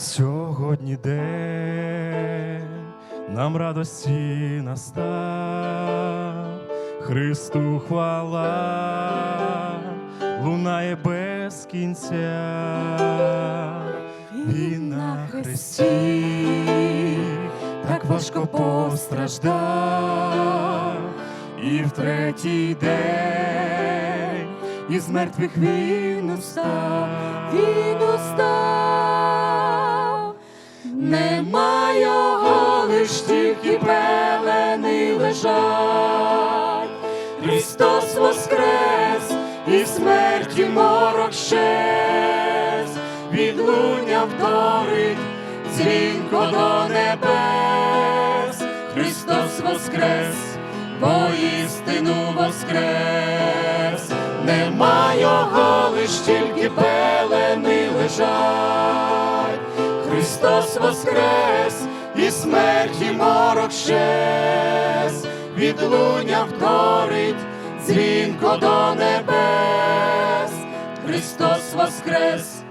Сьогодні день нам радості настав, Христу хвала лунає без кінця, Він на хресті так важко постраждав, і в третій день із мертвих він устав. Він устав, нема його, лиш тільки пелени лежать. Христос воскрес, і смерті морок щез, відлуння вторить, дзвінко до небес. Христос воскрес, воістину воскрес, нема його, лиш тільки пелени лежать. Христос воскрес, і смерті морок щез, відлуння вторить, дзвінко до небес. Христос воскрес,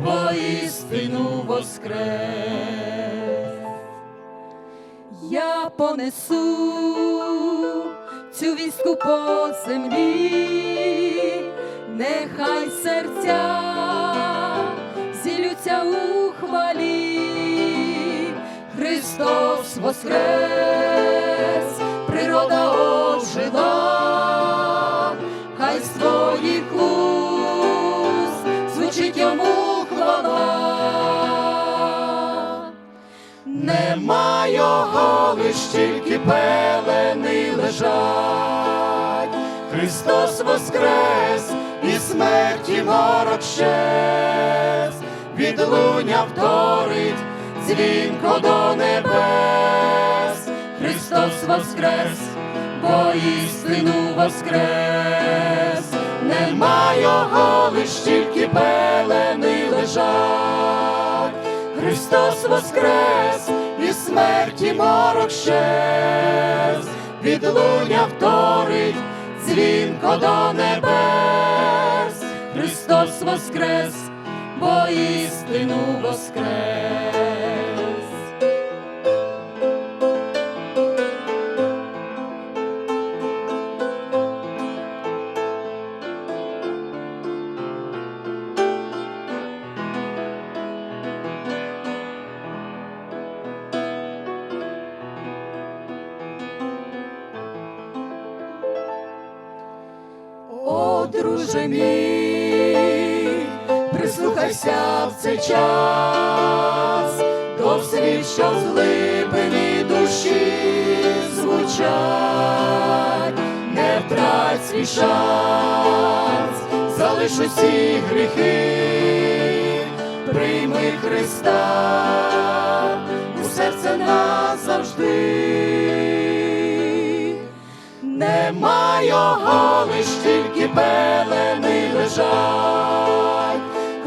воістину воскрес. Я понесу цю вістку по землі, нехай серця зілються у хвалі. Христос воскрес, природа ожила, хай з уст звучить йому хвала. Нема його, лиш тільки пелени лежать. Христос воскрес, і смерті морок щез, відлуння вторить, дзвінко до небес. Христос воскрес, воістину воскрес, нема його, лиш тільки пелени лежать. Христос воскрес, і смерті морок щез, відлуння вторить, дзвінко до небес. Христос воскрес, воістину воскрес. О, друже мій, прислухайся в цей час. До слів, що з глибини душі звучать, не втрать свій шанс, залиш усі гріхи, прийми Христа у серце назавжди. Нема його, лиш пелени лежать.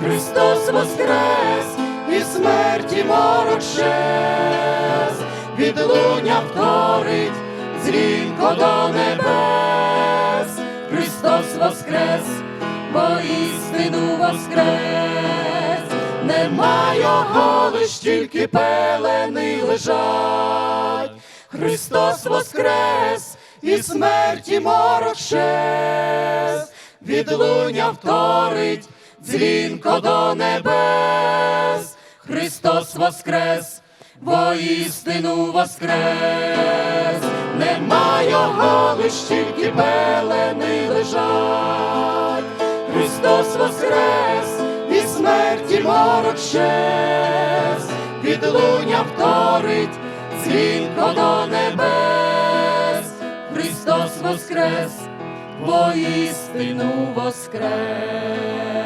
Христос воскрес, і смерті морок щез, відлуння вторить, дзвінко до небес. Христос воскрес, воістину воскрес, нема його, лиш тільки пелени лежать. Христос воскрес, і смерті морок щез, відлуння вторить, дзвінко до небес. Христос воскрес, воістину воскрес, нема його, лиш тільки пелени лежать. Христос воскрес, і смерті морок щез, відлуння вторить, дзвінко до небес. Христос воскрес, воістину воскрес.